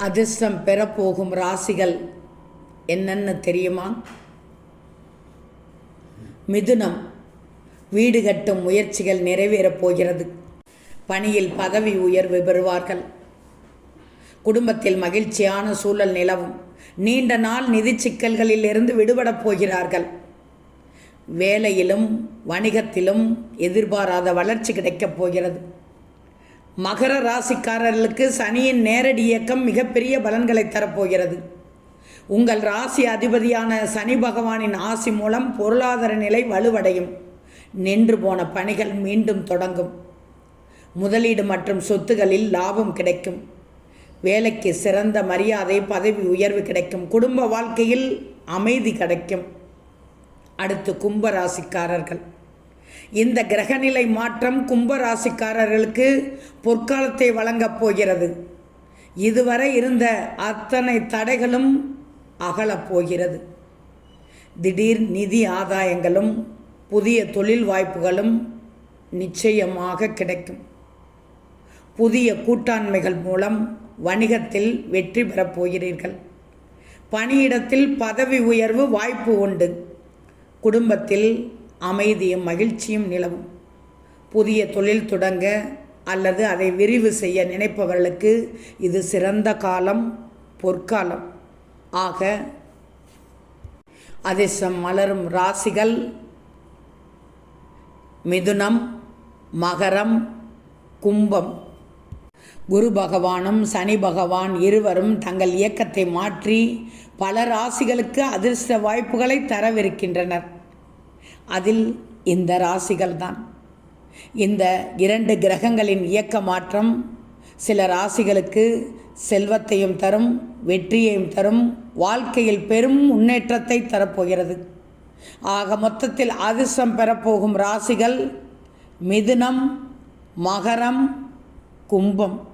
அதிர்ஷ்டம் பெறப்போகும் ராசிகள் என்னென்னு தெரியுமா? மிதுனம். வீடு கட்டும் முயற்சிகள் நிறைவேறப் போகிறது. பணியில் பதவி உயர்வு பெறுவார்கள். குடும்பத்தில் மகிழ்ச்சியான சூழல் நிலவும். நீண்ட நாள் நிதி சிக்கல்களில் இருந்து விடுபடப் போகிறார்கள். வேலையிலும் வணிகத்திலும் எதிர்பாராத வளர்ச்சி கிடைக்கப் போகிறது. மகர ராசிக்காரர்களுக்கு சனியின் நேரடி இயக்கம் மிகப்பெரிய பலன்களை தரப்போகிறது. உங்கள் ராசி அதிபதியான சனி பகவானின் ஆசி மூலம் பொருளாதார நிலை வலுவடையும். நின்று போன பணிகள் மீண்டும் தொடங்கும். முதலீடு மற்றும் சொத்துகளில் லாபம் கிடைக்கும். வேலைக்கு சிறந்த மரியாதை பதவி உயர்வு கிடைக்கும். குடும்ப வாழ்க்கையில் அமைதி கிடைக்கும். அடுத்து கும்ப ராசிக்காரர்கள் இந்த கிரகநிலை மாற்றம் கும்பராசிக்காரர்களுக்கு பொற்காலத்தை வழங்கப் போகிறது. இதுவரை இருந்த அத்தனை தடைகளும் அகலப் போகிறது. திடீர் நிதி ஆதாயங்களும் புதிய தொழில் வாய்ப்புகளும் நிச்சயமாக கிடைக்கும். புதிய கூட்டாண்மைகள் மூலம் வணிகத்தில் வெற்றி பெறப் போகிறீர்கள். பணியிடத்தில் பதவி உயர்வு வாய்ப்பு உண்டு. குடும்பத்தில் அமைதியும் மகிழ்ச்சியும் நிலவும். புதிய தொழில் தொடங்க அல்லது அதை விரிவு செய்ய நினைப்பவர்களுக்கு இது சிறந்த காலம் பொற்காலம். ஆக அதிர்ஷ்டம் மலரும் ராசிகள் மிதுனம் மகரம் கும்பம். குரு பகவானும் சனி பகவான் இருவரும் தங்கள் இயக்கத்தை மாற்றி பல ராசிகளுக்கு அதிர்ஷ்ட வாய்ப்புகளை தரவிருக்கின்றனர். அதில் இந்த ராசிகள்தான். இந்த இரண்டு கிரகங்களின் இயக்க மாற்றம் சில ராசிகளுக்கு செல்வத்தையும் தரும் வெற்றியையும் தரும் வாழ்க்கையில் பெரும் முன்னேற்றத்தை தரப்போகிறது. ஆக மொத்தத்தில் அதிர்ஷ்டம் பெறப்போகும் ராசிகள் மிதுனம் மகரம் கும்பம்.